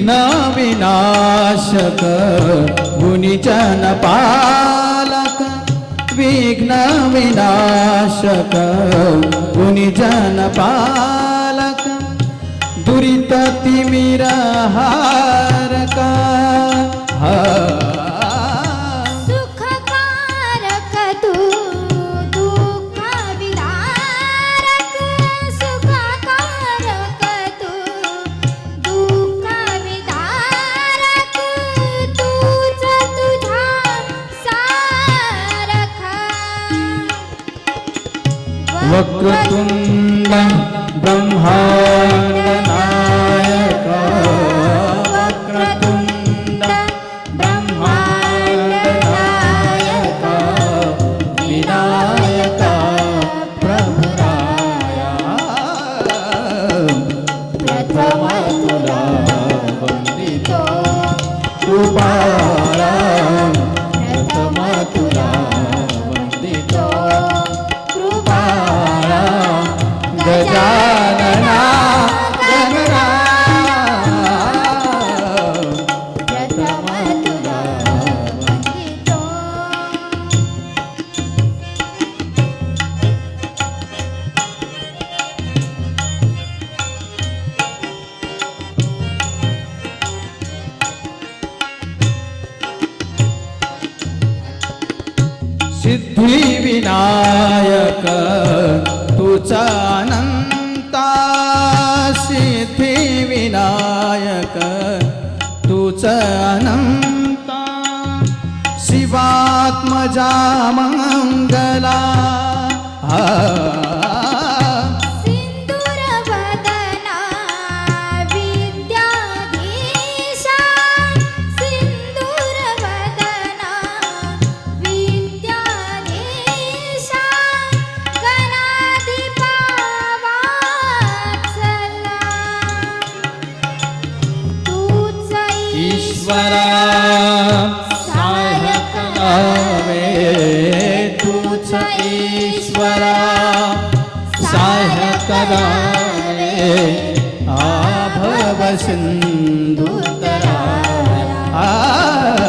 विघ्न विनाशक गुणिजन पालक विघ्न विनाशक गुणिजन पालक दुरित तिमिरहा वक्रतुंड ब्रह्मांड नायक वक्रतुंड ब्रह्मांड नायक विनायक प्रभुराया प्रथम तुला वंदितो कृपाळा सिद्धी विनायक तुझा अनंता सिद्धी विनायक तुझ अनंता शिवात्मजा मंगला हा ईश्वरा सहायक नावे तूच ईश्वरा। सहायक नावे आभव सिंधुतरा आ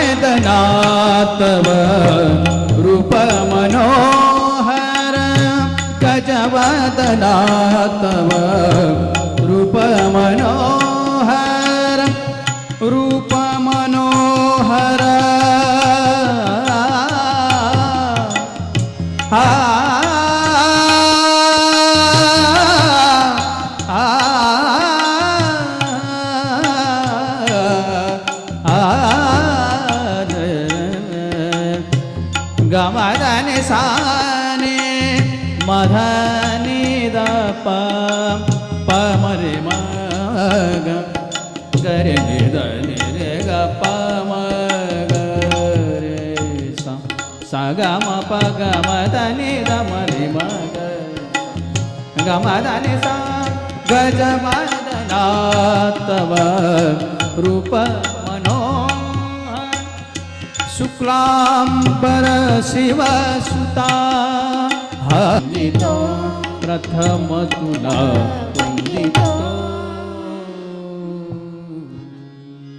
गजवदनातव रूप मनोहर गजवदनातव रूप गमदने साने मधनि द प प मरे मग गरे नि रे ग प ग रे सा सा ग म प ग म द नि द म म ग गमदनि सा गजवदना तव रूप शुक्लांबर शिव सुता। हरितो प्रथम तुला वंदितो।